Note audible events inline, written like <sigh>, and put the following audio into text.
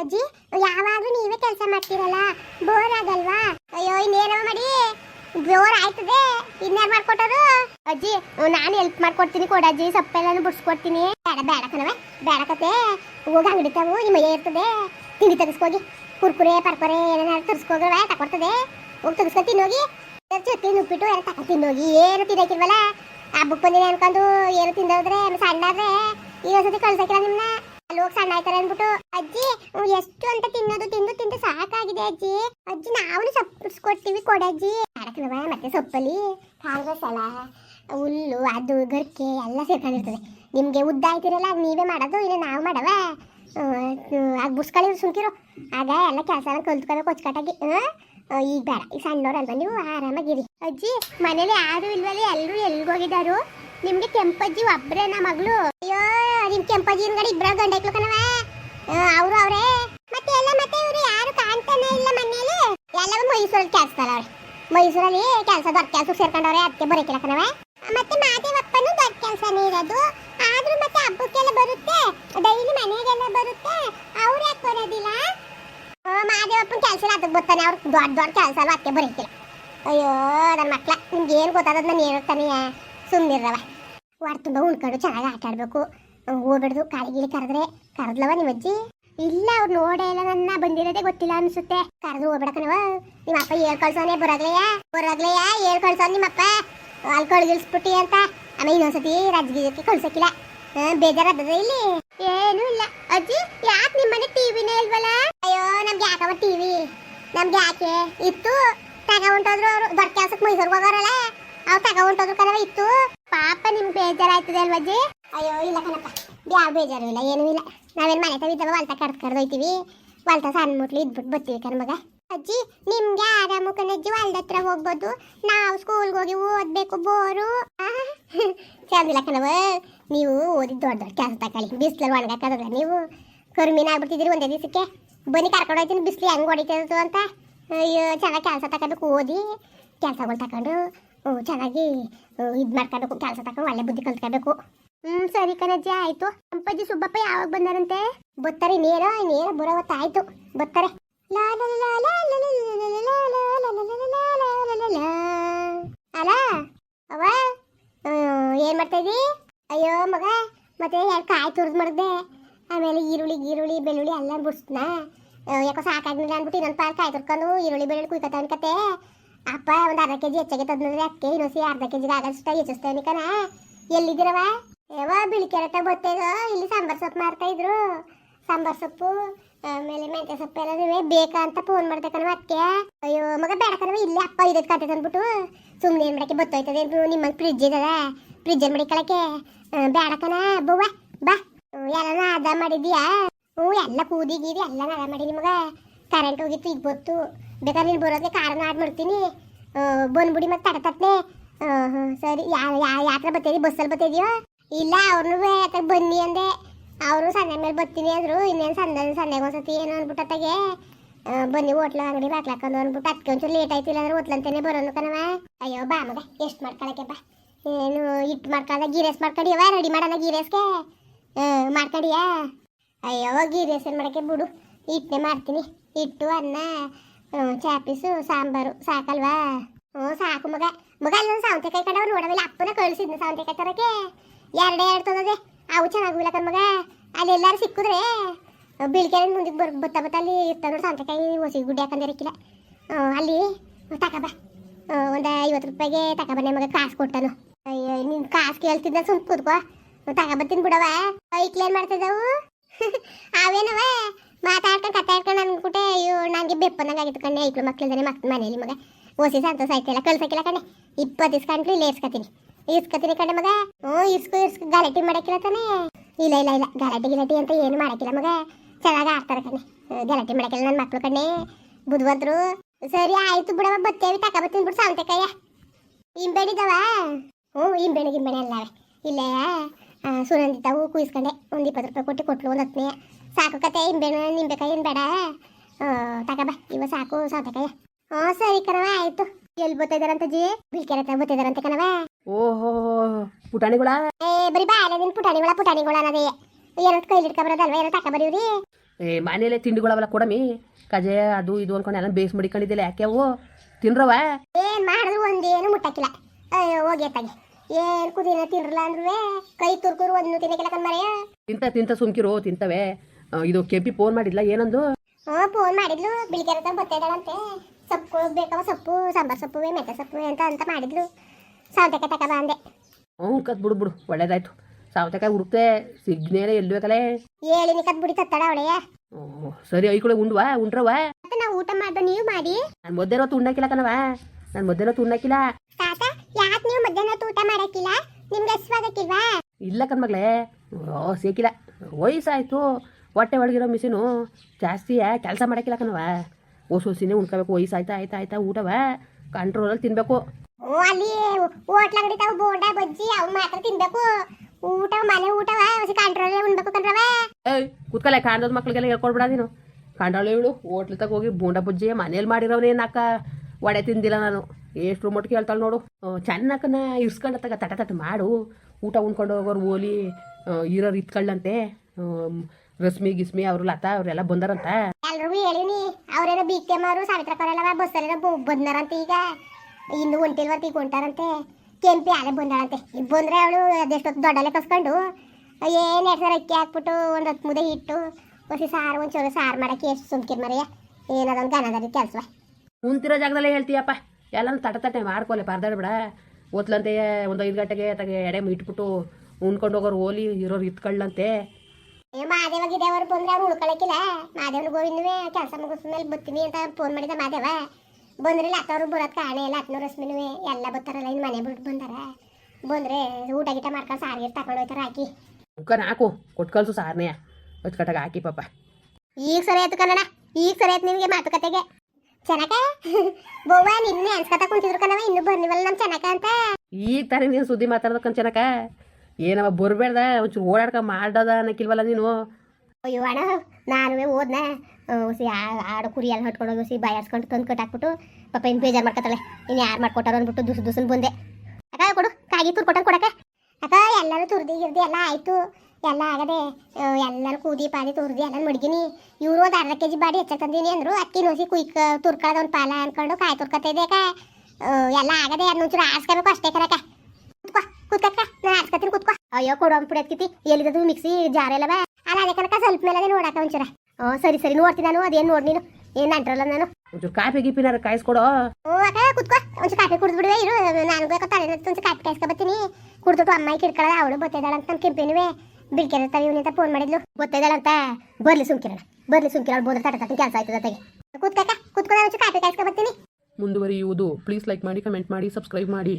ಅಜ್ಜಿ, ಯಾವಾಗ್ಲೂ ನೀವೇ ಕೆಲಸ ಮಾಡ್ತೀರಲ್ಲ? ಬೋರ್ ಆಗಲ್ವಾ? ಅಯ್ಯೋ ಇನ್ನೇನೋ ಮಾಡಿ? ಬೋರ್ ಆಯ್ತದೆ. ಇನ್ಯಾರು ಮಾಡ್ಕೊಟ್ಟರು ಅಜ್ಜಿ, ನಾನು ಹೆಲ್ಪ್ ಮಾಡ್ಕೊಡ್ತೀನಿ ಕೊಡಜ್ಜಿ ಸಪ್ಪೆಲ್ಲಾನು ಬಿಡ್ಸ್ಕೊಡ್ತೀನಿ. ಬೇಡ ಬೇಡ ಕಣವೆ ಬೇಡ ಕತೆ. ಹೋಗಿ ಅಂಗಡಿ ತಾವು ನಿಮ್ಮ ಇರ್ತದೆ. ತಿಂಡಿ ತರಿಸ್ಕೋಗಿ ಕುರ್ಕುರೆ ಪರ್ಕುರೆ ಏನೇನಾದ್ರು ತರಿಸ್ಕೋಗ್ರವ ತಕೊಡ್ತದೆ. ಹೋಗಿ ತರಿಸ್ಕೊ ತಿನ್ನೋಗಿ. ಜೊತೆ ಉಪ್ಪಿಟ್ಟು, ಎಲ್ಲ ತಕೊಂಡು ತಿನ್ನೋಗಿ. ಏನು ತಿನ್ನಕ್ಕಿಲ್ವಲ್ಲ ಹಬ್ಬಕ್ಕೆ ಬಂದಿನಿ ಅನ್ಕೊಂಡು, ಏನು ತಿಂದೋದ್ರೆ ಸಣ್ಣ ಆದ್ರೆ ಈ ಒಂದ್ಸತಿ ಕಳ್ಸಕ್ಕಿಲ್ಲ ನಿಮ್ನ? ಅಲ್ಲಿ ಹೋಗಿ ಸಣ್ಣ ಆಯ್ತಾರೆ ಅಂದ್ಬಿಟ್ಟು ಅಜ್ಜಿ ಎಷ್ಟು ಅಂತ ತಿನ್ನೋದು ತಿಂದು ತಿಂದು ಸಾಕಾಗಿದೆ ಅಜ್ಜಿ. ಅಜ್ಜಿ ನಾವು ಕೊಡ್ತೀವಿ ಕೊಡಜ್ಜಿ ಮಾಡಕ್ಕಿಲ್ವ ಮತ್ತೆ ಸೊಪ್ಪಲ್ಲಿ? ಕಾಂಗ್ರೆಸ್ ಅಲ್ಲ. ಹುಲ್ಲು ಅದು ಗರ್ಕೆ ಎಲ್ಲ ಸೇರ್ಕೊಂಡಿರ್ತದೆ. ನಿಮ್ಗೆ ಉದ್ದ ಆಯ್ತಿರಲ್ಲ ನೀವೇ ಮಾಡೋದು ಇಲ್ಲ ನಾವು ಮಾಡವ? ಆಗ ಬುಸ್ಕೊಳ್ಳಿ ಸುಂಕಿರು ಆಗ ಎಲ್ಲ ಕೆಲಸ ಕಲ್ತ್ಕೋಬೇಕು ಅಚ್ಚುಕಟ್ಟಾಗಿ ಆ, ಈಗ ಬೇಡ. ಈಗ ಸಣ್ಣವ್ರಲ್ವ ನೀವು? ಆರಾಮಾಗಿರಿ. ಅಜ್ಜಿ ಮನೇಲಿ ಯಾರು ಇಲ್ವಲ್ಲ? ಎಲ್ಲರೂ ಎಲ್ಗೋಗಿದಾರು? ನಿಮ್ಗೆ ಕೆಂಪಜ್ಜಿ ನಮ್ಮ ಮಗಳು? ಅಯ್ಯೋ, ನಿಮ್ ಕೆಂಪಜ್ಜಿ ಗಡಿ ಇಬ್ರ ಗಂಡ ಕಣವ ಅವ್ರು ಅವ್ರೇ. ಮತ್ತೆ ಎಲ್ಲ, ಮತ್ತೆ ಇವ್ರು ಯಾರು ಕಾಣ್ತಾನೆ ಇಲ್ಲ ಮನೇಲಿ ಎಲ್ಲ ಮೈಸೂರಲ್ಲಿ ಕೆಲಸ ಅವ್ರೆ. ಮೈಸೂರಲ್ಲಿ ಕೆಲಸ, ದೊಡ್ಡ ಕೆಲಸಕ್ಕೆ ಸೇರ್ಕೊಂಡವ್ರೆ ಅದಕ್ಕೆ ಬರೋಕಿಲ್ಲ ಕಣವ ಮತ್ತೆ ಮಾದೇವಪ್ಪನು ದೊಡ್ಡ ಕೆಲಸನೇ ಇರೋದು. ಆದ್ರೂ ಮತ್ತೆ ಹಬ್ಬಕ್ಕೆಲ್ಲ ಬರುತ್ತೆ? ಡೈಲಿ ಮನೆಗೆಲ್ಲ ಬರುತ್ತೆ? ಅವ್ರು ಯಾಕೆ ಬರೋದಿಲ್ಲ? ಮಾದೇವಪ್ಪನ ಕೆಲಸ ಅದಕ್ಕೆ ಬರ್ತಾನೆ. ಅವ್ರು ದೊಡ್ಡ ದೊಡ್ಡ ಕೆಲಸ ಅಲ್ವಾ ಅದಕ್ಕೆ ಬರೋಕಿಲ್ಲ. ಅಯ್ಯೋ ನನ್ನ ಮಕ್ಳ ನಿಮ್ಗೆ ಏನು ಗೊತ್ತಾದದ್ ನಾನು ಹೇಳ್ತಾನೆ. ಸುಮ್ಮನಿರವ ವಾರ ತುಂಬ ಉಳ್ಕೊಂಡು ಚೆನ್ನಾಗಿ ಆಟ ಆಡ್ಬೇಕು. ಹೋಗ್ಬಿಡ್ದು ಕಾಲಿಗಿಲಿ ಕರೆದ್ರೆ ಕರೆದ್ಲವ ನಿಮ್ಮ ಅಜ್ಜಿ? ಇಲ್ಲ, ಅವ್ರು ನೋಡೇ ಇಲ್ಲ, ನನ್ನ ಬಂದಿರೋದೇ ಗೊತ್ತಿಲ್ಲ ಅನ್ಸುತ್ತೆ. ಕರೆದು ಹೋಗ್ಬಿಡಕನವ ನಿಮ್ಮ ಅಪ್ಪ ಹೇಳ್ಕೊಳ್ಸೋನೆ ಕಳ್ಸೋನೆ ಬರಾಗ್ಲೆಯ? ಹೇಳ್ಕೊಳ್ಸೋ ನಿಮ್ಮಪ್ಪ ಅಲ್ಲಿ ಕಳ್ಗಿಳಿಸ್ಬಿಟ್ಟಿ ಅಂತ. ಆಮೇಲೆ ಇನ್ನೊಂದ್ಸತಿ ರಾಜಗೀರಕ್ಕೆ ಕಳ್ಸಕ್ಕಿಲ್ಲ. ಬೇಜಾರದ ಇಲ್ಲಿ? ಏನು ಇಲ್ಲ. ಅಜ್ಜಿ, ಯಾಕೆ ನಿಮ್ಮನೆ ಟಿವಿನೇ ಇಲ್ವಲ್ಲ ಅಯ್ಯೋ, ನಮ್ಗೆ ಯಾಕವ ಟಿವಿ ನಮ್ಗೆ ಯಾಕೆ? ಇತ್ತು. ತಗೊಂಡ್ರು ಅವರು. ದೊಡ್ಡ ಕೆಲ್ಸಕ್ಕೆ ಮೈಸೂರಿಗೆ ಹೋಗೋರಲ್ಲ. ಅವ್ರು ತಗ ಕನವ ಇತ್ತು. ಪಾಪ ನಿಮ್ಗೆ ಬೇಜಾರಾಯ್ತದೆ ಜಿ ಅಯ್ಯೋ, ಇಲ್ಲ ಕಣಪ್ಪ. ಯಾವ ಬೇಜಾರು ಇಲ್ಲ, ಏನೂ ಇಲ್ಲ. ನಾವೇನು ಮನೆ ತಾವ ಅಂತ ಹೊಲ್ತ ಕಡ್ದು ಕಡ್ದು ಹೋಯ್ತೀವಿ. ಹೊಲ್ತ ಸಣ್ಣ ಮುಟ್ಲಿ ಇದ್ಬಿಟ್ಟು ಬರ್ತೀವಿ ಕಣ ಮಗ. ಅಜ್ಜಿ, ನಿಮ್ಗೆ ಆರಾಮು ಕಣಜ್ಜಿ ಹೊಲ್ದ ಹತ್ರ ಹೋಗ್ಬೋದು. ನಾವು ಸ್ಕೂಲ್ಗೆ ಹೋಗಿ ಓದ್ಬೇಕು, ಬೋರು. ಚಂದಿಲ್ಲ ಕಣವ ನೀವು ಓದಿ ದೊಡ್ಡ ದೊಡ್ಡ ಕೆಲಸ ತಗೊಳ್ಳಿ. ಬಿಸಿಲಲ್ಲಿ ಒಣಗಾಕದಲ್ಲ ನೀವು. ಕರ್ಮಿನ ಆಗ್ಬಿಡ್ತಿದ್ದೀರಿ ಒಂದೇ ದಿವಸಕ್ಕೆ. ಬನ್ನಿ ಕರ್ಕೊಂಡು ಹೋಗ್ತೀನಿ ಬಿಸಿಲು ಹೆಂಗೆ ಹೊಡಿತದ ಅಂತ. ಅಯ್ಯೋ, ಚೆನ್ನಾಗಿ ಕೆಲಸ ತಗೋಬೇಕು ಓದಿ. ಕೆಲಸಗಳು ತಗೊಂಡು ಚೆನ್ನಾಗಿ ಇದು ಮಾಡ್ಕೋಬೇಕು ಕೆಲಸ ತಕ ಒಳ್ಳೆ ಬುದ್ಧಿ ಕಲ್ತ್ಕೋಬೇಕು ಹ್ಮ್ ಸರಿ ಕಣಜ್ಜಿ ಆಯ್ತು ಅಂಪಜ್ಜಿ ಸುಬ್ಬಪ್ಪ ಯಾವಾಗ ಬಂದಾರಂತೆ ಬತ್ತಾರೆ ಇನ್ನೇನೋ ಇನ್ನೇನೋ ಬರೋ ಹೊತ್ತಾಯ್ತು ಬತ್ತಾರೆ ಅಲ ಅವ ಏನ್ ಮಾಡ್ತಾ ಅಯ್ಯೋ ಮಗ ಮತ್ತೆ ಎರಡು ಕಾಯಿ ತುರಿದು ಮಾಡಿದೆ ಆಮೇಲೆ ಈರುಳ್ಳಿ ಈರುಳ್ಳಿ ಬೆಳ್ಳುಳ್ಳಿ ಎಲ್ಲ ಬಿಡಿಸ್ನ ಯಾಕೋ ಸಾಕಾಗಿಲ್ಲ ಅಂದ್ಬಿಟ್ಟು ಇನ್ನೊಂದು ಪಾಲ್ ಕಾಯಿ ತುರ್ಕೊಂಡು ಈರುಳ್ಳಿ ಬೆಳ್ಳುಳ್ಳಿ ಕುಯ್ಕತ್ತ ಅನ್ಕತ್ತೆ ಅಪ್ಪ, ಒಂದು ಅರ್ಧ ಕೆಜಿ ಹೆಚ್ಚಾಗಿ ತಂದ್ರೆ ಅದಕ್ಕೆ ಇನ್ನೊಸಿ ಅರ್ಧ ಕೆಜಿ ಆಗಷ್ಟ ಹೆಚ್ಚಿಸ್ತೇನೆ ಕಣ. ಎಲ್ಲಿದ್ದೀರವ ಯಾವ ಬಿಳಿ ಕೆರೆತ ಬತ್ತೇದು ಇಲ್ಲಿ ಸಾಂಬಾರ್ ಸೊಪ್ಪು ಮಾಡ್ತಾ ಇದ್ರು. ಸಾಂಬಾರ್ ಸೊಪ್ಪು, ಆಮೇಲೆ ಮೆಂತ್ಯ ಸೊಪ್ಪು ಎಲ್ಲ ಬೇಕಾ ಅಂತ ಫೋನ್ ಮಾಡ್ದೆ ಅದಕ್ಕೆ ಅಯ್ಯೋ, ಮಗ ಬೇಡ ಕಣವ ಇಲ್ಲಿ ಅಪ್ಪ ಇದಕ್ಕೆ ಕತೆ ತಂದ್ಬಿಟ್ಟು. ಸುಮ್ಮನೆ ಏನು ಮಾಡಕ್ಕೆ ಬತ್ತೋಯ್ತದೆ ನಿಮ್ಮ ಫ್ರಿಜ್ ಇದ್ದದ ಫ್ರಿಜ್ ಕಳಕೆ ಬೇಡ ಕಣ ಬವ್ವ ಬಾ. ಎಲ್ಲ ಅದ ಮಾಡಿದ್ಯಾ ಹ್ಞೂ ಎಲ್ಲ ಕೂದಿಗೀದಿ ಎಲ್ಲ ಅದ ಮಾಡಿ ನಿಮಗೆ. ಕರೆಂಟ್ ಹೋಗಿತ್ತು, ಈಗ ಬತ್ತು. ಬೇಕಾದ್ರೆ ನೀನು ಬರೋದಕ್ಕೆ ಕಾರಣ ಆಡ್ ಮಾಡ್ತೀನಿ ಬಂದ್ಬಿಡಿ ಮತ್ತೆ ತಡತತ್ನೆ ಸರಿ, ಯಾ ಯಾತ್ರ ಬರ್ತೀರಿ ಬಸ್ಸಲ್ಲಿ ಬರ್ತಿದ್ಯೋ? ಇಲ್ಲ ಅವ್ರನ್ನೂ ಯಾಕೆ ಬನ್ನಿ ಅಂದೆ. ಅವರು ಸಂಜೆ ಮೇಲೆ ಬರ್ತೀನಿ ಅಂದರು, ಇನ್ನೇನು ಸಂಜೆ, ಸಂಜೆಗೆ ಒಂದ್ಸತಿ ಏನು ಅಂದ್ಬಿಟ್ಟತ್ತಾಗೆ ಬನ್ನಿ, ಹೋಟ್ಲ ಅಂಗಡಿ ಬಾಕ್ಲಾಕೊಂಡು ಅಂದ್ಬಿಟ್ಟು ಅದಕ್ಕೆ ಒಂಚೂರು ಲೇಟ್ ಆಯ್ತಿಲ್ಲ ಅಂದ್ರೆ ಓದ್ಲಂತೇನೆ ಬರೋನು ಕಣವ ಅಯ್ಯೋ, ಬಾ ಮಗ ಎಷ್ಟು ಮಾಡ್ಕೊಳಕ್ಕೆ ಬಾ. ಏನು ಹಿಟ್ಟು ಮಾಡ್ಕೊಂಡ ಗೀರೇಸ್ ಮಾಡ್ಕೊಂಡಿಯವ ರೆಡಿ ಮಾಡೋಣ ಗೀರೇಸ್ಗೆ? ಮಾಡ್ಕೊಂಡಿಯಾ? ಅಯ್ಯೋ, ಗೀರೇಸ್ ಏನು ಮಾಡೋಕ್ಕೆ ಬಿಡು. ಹಿಟ್ಟನೆ ಮಾಡ್ತೀನಿ. ಹಿಟ್ಟು, ಅನ್ನ ಚಾಪೀಸು, ಸಾಂಬಾರು, ಸಾಕಲ್ವಾ? ಹ್ಞೂ, ಸಾಕು ಮಗ. ಮಗ ಅಲ್ಲೊಂದು ಸೌಂತೆಕಾಯಿ ಕಡೆ ಅವ್ರು ಅಪ್ಪನ ಕಳಿಸಿದ್ನ ಸೌಂತೆಕಾಯಿ ತರಕ್ಕೆ ಎರಡೇ ಎರಡು ತಂದದೆ. ಅವು ಚೆನ್ನಾಗಿಲ್ಲ ಮಗ. ಅಲ್ಲಿ ಎಲ್ಲಾರು ಸಿಕ್ಕಿದ್ರೆ ಬಿಳಿಕೆರೆ ಮುಂದಕ್ಕೆ ಬರ್, ಬತ್ತ ಬತ್ತ ಅಲ್ಲಿ ಇರ್ತಾವ ನೋಡಿ ಸೌಂತೆಕಾಯಿ ಹೊಸಿ ಗುಡ್ಡೆ ಹ್ಞೂ, ಅಲ್ಲಿ ತಕಬ ಒಂದು ಐವತ್ತು ರೂಪಾಯಿಗೆ ತಗೊಬನ್ನಿ ಮಗ, ಕಾಸು ಕೊಟ್ಟನು. ಅಯ್ಯೋ ನಿನ್ ಕಾಸು ಕೇಳ್ತಿದ್ದ ಸುಮ್ ಕೂತ್ಕೋ. ತಗೊಬತ್ತೀನಿ ಬಿಡವ ಐಕ್ಲೇನ್ ಮಾಡ್ತಿದ್ದವು. <laughs> ಅವೇನವ ಮಾತಾಡ್ಕೊಂಡು ಕತ್ತಾಡ್ಕೊಂಡು ಅಂದ್ಬಿಟ್ಟೆ ಅಯ್ಯೋ ನನಗೆ ಬೆಪ್ಪನಾಗ ಆಗಿತ್ತು ಕಣ್ಣೆ ಐಕ್ಳು ಮಕ್ಳಿದ್ದಾನೆ ಮಕ್ ಮನೇಲಿ ಮಗ. ಓಸಿ ಸಂತೋಷ ಆಯ್ತಿಲ್ಲ ಕಳ್ಸಕ್ಕಿಲ್ಲ ಕಣ್ಣೆ ಇಪ್ಪತ್ತು ಇಸ್ಕೊಂಡ್ರು ಇಲ್ಲಿ ಇಸ್ಕೊತೀನಿ. ಇಸ್ಕೊತೀನಿ ಕಣ್ಣೆ ಮಗ. ಹ್ಞೂ ಇಸ್ಕು ಇಸ್ಕು ಗಲಾಟೆ ಮಾಡಕ್ಕಿಲ್ಲ ತಾನೇ? ಇಲ್ಲ ಇಲ್ಲ ಇಲ್ಲ ಗಲಾಟೆ ಗಿಲಾಟೆ ಅಂತ ಏನು ಮಾಡಕ್ಕಿಲ್ಲ ಮಗ. ಚೆನ್ನಾಗಿ ಆಡ್ತಾರೆ ಕಣ್ಣೆ ಆ, ಗಲಾಟೆ ಮಾಡಕ್ಕಿಲ್ಲ ನನ್ನ ಮಕ್ಕಳು ಕಣ್ಣೆ ಬುದ್ಧಿವಂತರು ಸರಿ ಆಯ್ತು ಬಿಡವ ಬತ್ತೇವಿ ತಗೊಬತ್ತೀನಿ ಬಿಡು ಸೌತೆಕಾಯ ಇಂಬೆಣಿದವ ಹ್ಞೂ ಇಂಬೆಣಿ ಗಿಂಬೆಣಿ ಅಲ್ಲವೆ ಇಲ್ಲೇ ಆ, ಸುನಂದಿತ ಹೂ ಕುಯ್ಸ್ಕೊಂಡೆ. ಒಂದು ಇಪ್ಪತ್ತು ರೂಪಾಯಿ ಕೊಟ್ಟು ಕೊಟ್ಲು ಒಂದು ಹತ್ತನೇ ಸಾಕು ಕತೆ ಇಂಬೇಣು ನಿಂಬೆಕಾಯಿ ಏನು ಬೇಡ? ತಗಬ ಇವ ಸಾಕು ಸೌತೆಕಾಯ. ಹಾ ಸರಿ ಕಣವ ಆಯ್ತು. ಎಲ್ಲಿ ಬತ್ತಿದಾರಂತ ಜಿ ಬಿಳ್ಕೆರೆ ಹತ್ರ ಬತ್ತಿದಾರಂತೆ ಕಣವ ಓಹೋ ಪುಟಾಣಿಗಳ? ಏ ಬರಿ ಬಾಳೆ ನಿನ್ ಪುಟಾಣಿಗಳ ಪುಟಾಣಿಗಳ ಅನ್ನೋದೇ ಏನೋ ಕೈಲಿ ಇಟ್ಕೊಬರೋದಲ್ವ ತಕ ಬರೀವ್ರಿ. ಏ ಮನೇಲೆ ತಿಂಡಿಗಳವಲ್ಲ ಕೊಡಮಿ. ಕಜೆ ಅದು ಇದು ಅನ್ಕೊಂಡು ಎಲ್ಲ ಬೇಸ್ ಮಡಿಕೊಂಡಿದ್ದಿಲ್ಲ ಯಾಕೆ ಅವು? ತಿನ್ರವ ಏನ್ ಮಾಡಿದ್ರು ಒಂದೇನು ಮುಟ್ಟಕ್ಕಿಲ್ಲ. ಅಯ್ಯೋ ಹೋಗಿ ತಗೆ ಏನ್ ಕುದಿನ ತಿನ್ರಲ್ಲ ಅಂದ್ರೆ ಕೈ ತುರ್ಕುರು ಒಂದು ತಿನ್ನಕ್ಕಿಲ್ಲ ಕಣ್ಮರೆಯ ತಿಂತ ತಿಂತ ಸುಮ್ಕಿರು ತಿಂತವೆ. ಇದು ಕೆಂಪಿ ಫೋನ್ ಮಾಡಿದ್ಲ? ಏನಂದು? ಹ್ಞೂ ಫೋನ್ ಮಾಡಿದ್ಲು. ಬಿಳಿಗೆರೆ ಹತ್ರ ಬರ್ತಾಯಿದ್ದಾಳಂತೆ ಸೊಪ್ಪು ಬೇಕವ ಸೊಪ್ಪು ಸಾಂಬಾರ್ ಸೊಪ್ಪು ಮೆಂತ್ಯ ಸೊಪ್ಪು ಅಂತ ಅಂತ ಮಾಡಿದ್ಲು. ಸೌತೆಕಾಯಿ ತಕ ಬಂದೆ ಹ್ಞೂ ಕತ್ ಬಿಡು ಬಿಡು. ಒಳ್ಳೇದಾಯ್ತು. ಸೌತೆಕಾಯಿ ಹುಡುಕ್ತೆ ಸಿಗ್ನೇಲೆ ಎಲ್ಲಿ ಬೇಕಲೆ ಹೇಳಿ ನೀ ಕತ್ ಬಿಡಿ ತತ್ತಡ ಅವಳೆಯ ಓ ಸರಿ ಐಕೊಳೆ ಉಂಡ್ವಾ? ಉಂಡ್ರವ ಮತ್ತೆ ನಾವು ಊಟ ಮಾಡ್ದ ನೀವು ಮಾಡಿ. ನಾನು ಮಧ್ಯಾಹ್ನ ಹೊತ್ತು ಉಣ್ಣಾಕಿಲ್ಲ ಕಣವ ನಾನು ಮಧ್ಯಾಹ್ನ ಹೊತ್ತು ಉಣ್ಣಾಕಿಲ್ಲ. ತಾತ ಯಾಕೆ ನೀವು ಮಧ್ಯಾಹ್ನ ಹೊತ್ತು ಊಟ ಮಾಡಕ್ಕಿಲ್ಲ? ನಿಮ್ಗೆ ಹಸ್ವಾಗಕ್ಕಿಲ್ವಾ ಇಲ್ಲ ಕಣ್ಮಗ್ಳೆ. ಓ ಸೇಕಿಲ್ಲ ವಯಸ್ಸಾಯ್ತು. ಹೊಟ್ಟೆ ಒಳಗಿರೋ ಮಿಷಿನು ಜಾಸ್ತಿ ಕೆಲಸ ಮಾಡೋಕ್ಕಿಲ್ಲ ಕಣವ ಹೊಸ ಹೊಸಿನೇ ಉಣ್ಕೋಬೇಕು ವಯಸ್ಸು ಆಯ್ತಾ ಆಯ್ತಾ ಆಯ್ತಾ ಊಟವ. ಕಂಟ್ರೋಲಲ್ಲಿ ತಿನ್ನಬೇಕು ಓ ಅಲ್ಲಿ ಹೋಟ್ಲ ಅಂಗಡಿ ತಾವು ಬೋಂಡ ಬಜ್ಜಿ ಅವು ಮಾತ್ರ ತಿನ್ಬೇಕು. ಊಟ ಮನೆ ಊಟವ ಹೊಸ ಕಂಟ್ರೋಲ್ ಉಣ್ಬೇಕು ಕಣ್ರವ ಏಯ್ ಕೂತ್ಕಲೆ ಕಾಂಡದ ಮಕ್ಳಿಗೆಲ್ಲ ಹೇಳ್ಕೊಡ್ಬೇಡ ನೀನು. ಕಾಂಡಾಳು ಇವಳು ಹೋಟ್ಲ್ ತಗ ಹೋಗಿ ಬೋಂಡ ಬಜ್ಜಿ ಮನೇಲಿ ಮಾಡಿರೋನೇ ನಾಕ ಒಡೆ ತಿಂದಿಲ್ಲ ನಾನು. ಎಷ್ಟು ಮಟ್ಟಿಗೆ ಹೇಳ್ತಾಳೆ ನೋಡು. ಚೆನ್ನಕನ ಇರ್ಸ್ಕೊಂಡ ತಗ ತಟ ತಟ ಮಾಡು. ಊಟ ಉಣ್ಕೊಂಡು ಹೋಗೋರು ಓಲಿ ಇರೋರು ಇತ್ಕೊಳ್ಳಂತೆ ರಶ್ಮಿ ಗಿಸ್ಮಿ ಅವರು ಲತಾ ಅವರೆಲ್ಲ ಬಂದಾರಂತ? ಎಲ್ರಿಗೂ ಹೇಳಿನಿ ಅವ್ರೇನೋ ಬಿ ಕೆ ಮಾರು ಸಾವಿತ್ರ ಕರೆಯಲ್ಲವ ಬಸ್ಸಲ್ಲೇನೋ ಬಂದಾರಂತ ಈಗ. ಇನ್ನು ಹೊಂಟಿಲ್ವಂತ ಈಗ ಹೊಂಟಾರಂತೆ. ಕೆಂಪಿ ಆಗ ಬಂದಾಳಂತೆ. ಈಗ ಬಂದ್ರೆ ಅವಳು ಅದೆಷ್ಟೊತ್ತು ದೊಡ್ಡಲೆ ಕಸ್ಕೊಂಡು ಏನು ಎರಡು ಸಾವಿರ ಅಕ್ಕಿ ಹಾಕ್ಬಿಟ್ಟು ಒಂದು ಹತ್ತು ಮುದೆ ಇಟ್ಟು ಒಸಿ ಸಾರು ಒಂಚೂರು ಚೂರು ಸಾರು ಮಾಡಕ್ಕೆ ಎಷ್ಟು ಸುಮ್ಕಿರ್ ಮರೆಯ. ಏನದೊಂದು ಗನದರಿ ಕೆಲಸ ಕುಂತಿರೋ ಜಾಗದಲ್ಲೇ ಹೇಳ್ತೀಯಪ್ಪ. ಎಲ್ಲನೂ ತಟ ತಟ್ಟೆ ಮಾಡ್ಕೊಲೆ ಬಿಡ ಓದ್ಲಂತೆ ಒಂದು ಐದು ಗಂಟೆಗೆ ತಗೆ ಎಡೆ ಇಟ್ಬಿಟ್ಟು ಉಣ್ಕೊಂಡು ಹೋಗೋರು ಓಲಿ ಇರೋರು ಇತ್ಕೊಳ್ಳಂತೆ ಏ ಮಾದೇವ ಗಿದೇವರು ಬಂದ್ರೆ ಅವ್ರು ಉಳ್ಕೊಳಕಿಲ್ಲ. ಮಾದೇವನ ಗೋವಿಂದವೇ ಕೆಲಸ ಮುಗಿಸ್ಮೇಲೆ ಬರ್ತೀನಿ ಅಂತ ಫೋನ್ ಮಾಡಿದ ಮಾದೇವ. ಬಂದ್ರಿಲ್ಲ ಅತ್ತವ್ರು ಬರೋದ್ ಕಾಣೆ ಇಲ್ಲ ಹತ್ನೂರು ರಶ್ಮಿನೂ ಎಲ್ಲ ಬರ್ತಾರಲ್ಲ ಇನ್ ಮನೆ ಬಿಟ್ಟು ಬಂದಾರ. ಬಂದ್ರೆ ಊಟ ಗೀಟ ಮಾಡ್ಕೊಂಡು ಸಾರಿಗೆ ತಗೊಂಡು ಹೋಯ್ತಾರ ಹಾಕಿ ಮುಖನ ಹಾಕು ಕೊಟ್ಟು ಕಳ್ಸು ಸಾರನೆಯ. ಕಟ್ಟಾಗ ಹಾಕಿ ಪಾಪ. ಈಗ ಸರಿ ಆಯ್ತು ಕನ್ನಡ ಈಗ ಸರಿ ಆಯ್ತು ನಿಮಗೆ ಮಾತುಕತೆಗೆ ಚೆನ್ನಕ ಬೋವ ನಿನ್ನೆ ಅನ್ಸ್ಕತ ಕುಂತಿದ್ರು ಕಣವ ಇನ್ನು ಬರ್ನಿವಲ್ಲ ನಮ್ ಚೆನ್ನಕ ಅಂತ. ಈಗ ತಾನೇ ನೀನು ಸುದ್ದಿ ಮಾತಾಡ್ಬೇಕಂತ ಚೆನ್ನಕ ಏನವ ಬರಬೇಡ್ದ? ಒಂಚೂರು ಓಡಾಡ್ಕ ಮಾಡದ ಅನ್ನಕ್ಕಿಲ್ವಲ್ಲ ನೀನು? ಅಯ್ಯೋ ಅಣ್ಣ ನಾನು ಓದ್ನ. ಹುಸಿ ಆಡು ಕುರಿ ಎಲ್ಲ ಹೊಟ್ಕೊಂಡು ಹುಸಿ ಬಾಯಾಡ್ಸ್ಕೊಂಡು ತಂದು ಕಟ್ಟಾಕ್ಬಿಟ್ಟು ಪಾಪ ಇನ್ನು ಬೇಜಾರು ಮಾಡ್ಕೊತಾಳೆ ಇನ್ನು ಯಾರು ಮಾಡ್ಕೊಟ್ಟಾರ ಅಂದ್ಬಿಟ್ಟು ದುಸ್ ದುಸನ್ ಬಂದೆ. ಅಕ್ಕ, ಕೊಡು, ಕಾಗಿ ತುರ್ ಕೊಟ್ಟಂಗೆ ಕೊಡಕ್ಕೆ. ಅಕ್ಕ, ಎಲ್ಲರೂ ತುರ್ದಿ ಗಿರ್ದಿ ಎಲ್ಲ ಆಯ್ತು. ಎಲ್ಲ ಆಗದೆ ಎಲ್ಲರೂ ಕೂದಿ ಪಾದಿ ತುರ್ದಿ ಎಲ್ಲ ಮಡ್ಗಿನಿ. ಇವರು ಒಂದು ಅರ್ಧ ಕೆ ಜಿ ಬಾಡಿ ಹೆಚ್ಚಾಗಿ ತಂದೀನಿ ಅಂದ್ರು. ಅಕ್ಕಿ ನೋಸಿ ಕುಯ್ಕ ತುರ್ಕೊಳ್ಳೋದು ಒಂದು ಪಾಲ ಅನ್ಕೊಂಡು ಕಾಯಿ ತುರ್ಕತ್ತ ಇದೆ ಅಕ್ಕ. ಎಲ್ಲ ಆಗದೆ ಅದನ್ನೊಂಚೂರು ಆರಿಸ್ಕೋಬೇಕು ಅಷ್ಟೇ ಕುತ್ಕೋ ಆರಿಸ್ಕೊತೀನಿ ಕುತ್ಕೋ. ಅಯ್ಯೋ ಕೊಡು ಪುಡಿ ಅದಕ್ಕಿತಿ ಎಲ್ಲಿದ್ದು? ಮಿಕ್ಸಿ ಜಾರ ಬೇ. ಅಲ್ಲ ಅದೇ ಕನಕ ಸ್ವಲ್ಪ ಮೇಲೆ ನೋಡಾಕ ಒಂಚೂರ. ಓ ಸರಿ ಸರಿ ನೋಡ್ತೀನಿ ನಾನು. ಅದೇನು ನೋಡಿ ನೀನು? ಏನ್ ಅಂಟ್ರಲ್ಲ ನಾನು? ಒಂಚೂರು ಕಾಫಿ ಗಿಪಿನಾರ ಕಾಯಿಸ್ಕೊಡೋ? ಓ ಅಕ್ಕ ಕುತ್ಕೋ. ಒಂಚೂರು ಕಾಫಿ ಕುಡಿದು ಬಿಡುವೆ ಇರು. ನಾನು ಬೇಕೋ ತಲೆ ಒಂಚೂರು ಕಾಫಿ ಕಾಯಿಸ್ಕೊ ಬರ್ತೀನಿ. ಕುಡ್ದುಟ್ಟು ಅಮ್ಮ ಕಿಡ್ಕೊಳ್ಳೋದು ಅವಳು ಬತ್ತಿದ್ದಾಳಂತ ನಮ್ಮ ಕೆಂಪೇನುವೆ ತಲೆ ಇವನಿಂದ ಫೋನ್ ಮಾಡಿದ್ಲು. ಬತ್ತಿದ್ದಾಳಂತ ಬರ್ಲಿ ಸುಮ್ಕಿರಣ. ಬರ್ಲಿ ಸುಮ್ಕಿರಣ ಬೋದ್ರೆ ತಟ ತಟ್ಟಿನ ಕೆಲಸ ಆಯ್ತದ ತೆಗೆ ಕುತ್ಕಕ್ಕ ಕುತ್ಕೊಂಡು ಒಂಚೂರು ಕಾಫಿ ಕಾಯಿಸ್ಕೊ ಬರ್ತೀನಿ. ಮುಂದುವರಿಯುವುದು. ಪ್ಲೀಸ್ ಲೈಕ್ ಮಾಡಿ ಕಮೆಂಟ್ ಮಾಡಿ ಸಬ್ಸ್ಕ್ರೈಬ್ ಮಾಡಿ.